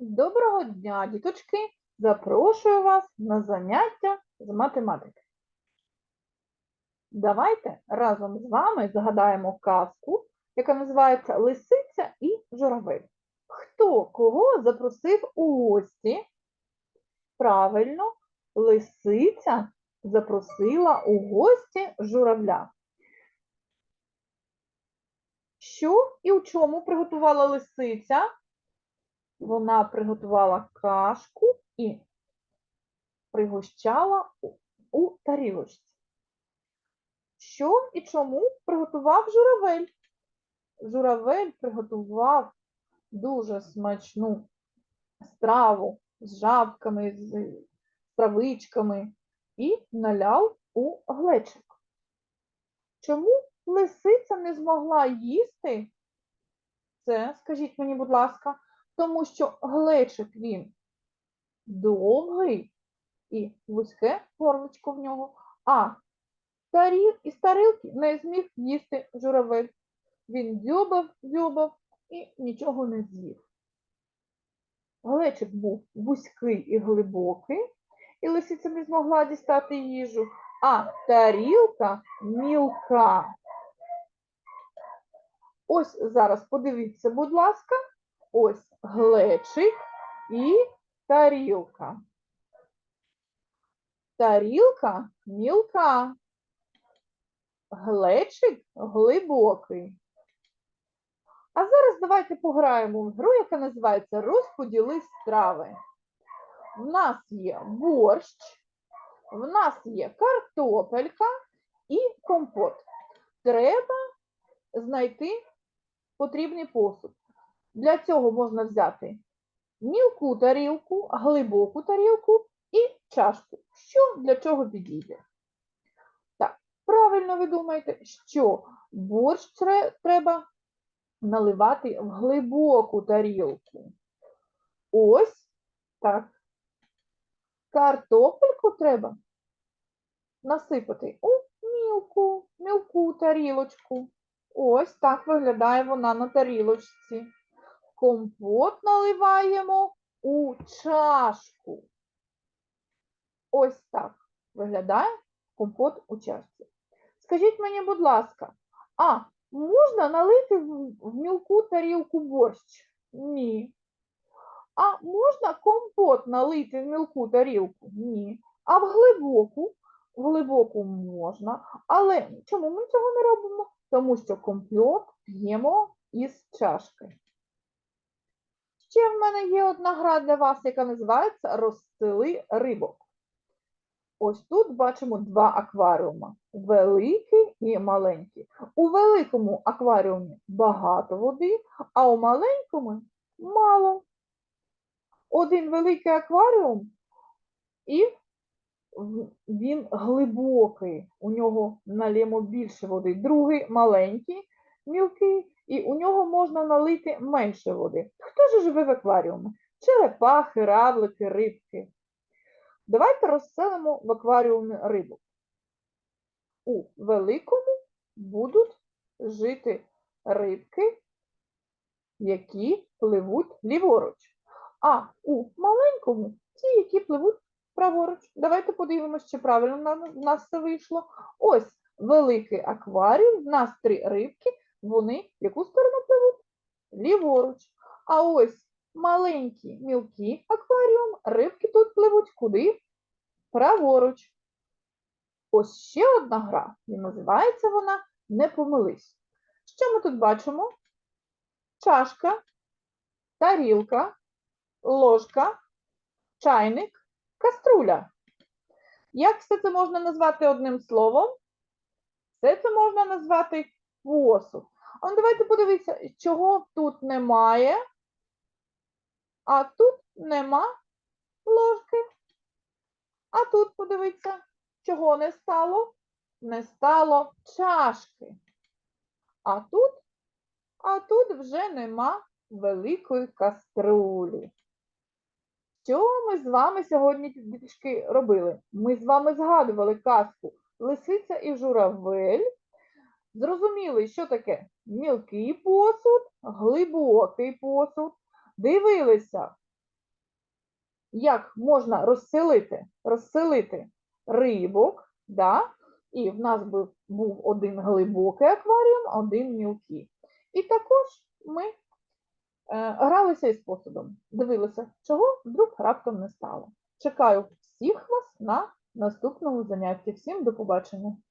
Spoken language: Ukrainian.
Доброго дня, діточки! Запрошую вас на заняття з математики. Давайте разом з вами згадаємо казку, яка називається Лисиця і журавель. Хто кого запросив у гості? Правильно, лисиця запросила у гості журавля. Що і у чому приготувала лисиця? Вона приготувала кашку і пригощала у, тарілочці. Що і чому приготував журавель? Журавель приготував дуже смачну страву з жабками, з травичками і наляв у глечик. Чому лисиця не змогла їсти? Це, скажіть мені, будь ласка, тому що глечик він довгий і вузьке горлочко в нього, а із тарілки не зміг їсти журавель. Він дзьобав, дзьобав і нічого не з'їв. Глечик був вузький і глибокий, і лисиця не змогла дістати їжу, а тарілка мілка. Ось зараз подивіться, будь ласка, ось глечик і тарілка. Тарілка мілка, глечик глибокий. А зараз давайте пограємо в гру, яка називається Розподіли страви. В нас є борщ, в нас є картопелька і компот. Треба знайти потрібний посуд. Для цього можна взяти мілку тарілку, глибоку тарілку і чашку. Що для чого підійде? Так, правильно ви думаєте, що борщ треба наливати в глибоку тарілку. Ось так. Картопельку треба насипати у мілку, мілку тарілочку. Ось так виглядає вона на тарілочці. Компот наливаємо у чашку. Ось так виглядає компот у чашці. Скажіть мені, будь ласка, а можна налити в мілку тарілку борщ? Ні. А можна компот налити в мілку тарілку? Ні. А в глибоку? В глибоку можна. Але чому ми цього не робимо? Тому що компот п'ємо із чашки. Ще в мене є одна гра для вас, яка називається Розстели рибок. Ось тут бачимо два акваріума великий і маленький. У великому акваріумі багато води, а у маленькому мало. Один великий акваріум, і він глибокий, у нього налємо більше води. Другий маленький, мілкий, і у нього можна налити менше води. Хто ж живе в акваріумі? Черепахи, равлики, рибки. Давайте розселимо в акваріумі рибу. У великому будуть жити рибки, які пливуть ліворуч. А у маленькому ті, які пливуть праворуч. Давайте подивимося, чи правильно в нас це вийшло. Ось великий акваріум, в нас три рибки, вони в яку сторону пливуть? Ліворуч. А ось маленький мілкий акваріум, рибки тут пливуть куди? Праворуч. Ось ще одна гра, і називається вона Не помились. Що ми тут бачимо? Чашка, тарілка, ложка, чайник, каструля. Як все це можна назвати одним словом? Все це можна назвати посуд. А ну давайте подивіться, чого тут немає, а тут нема ложки. А тут подивіться, чого не стало? Не стало чашки. А тут, а тут вже нема великої каструлі. Що ми з вами сьогодні діточки робили? Ми з вами згадували казку Лисиця і журавель. Зрозуміли, що таке мілкий посуд, глибокий посуд. Дивилися, як можна розселити, розселити рибок, да? і в нас був, був один глибокий акваріум, один мілкий. І також ми е, гралися із посудом, дивилися, чого вдруг раптом не стало. Чекаю всіх вас на наступному занятті. Всім до побачення!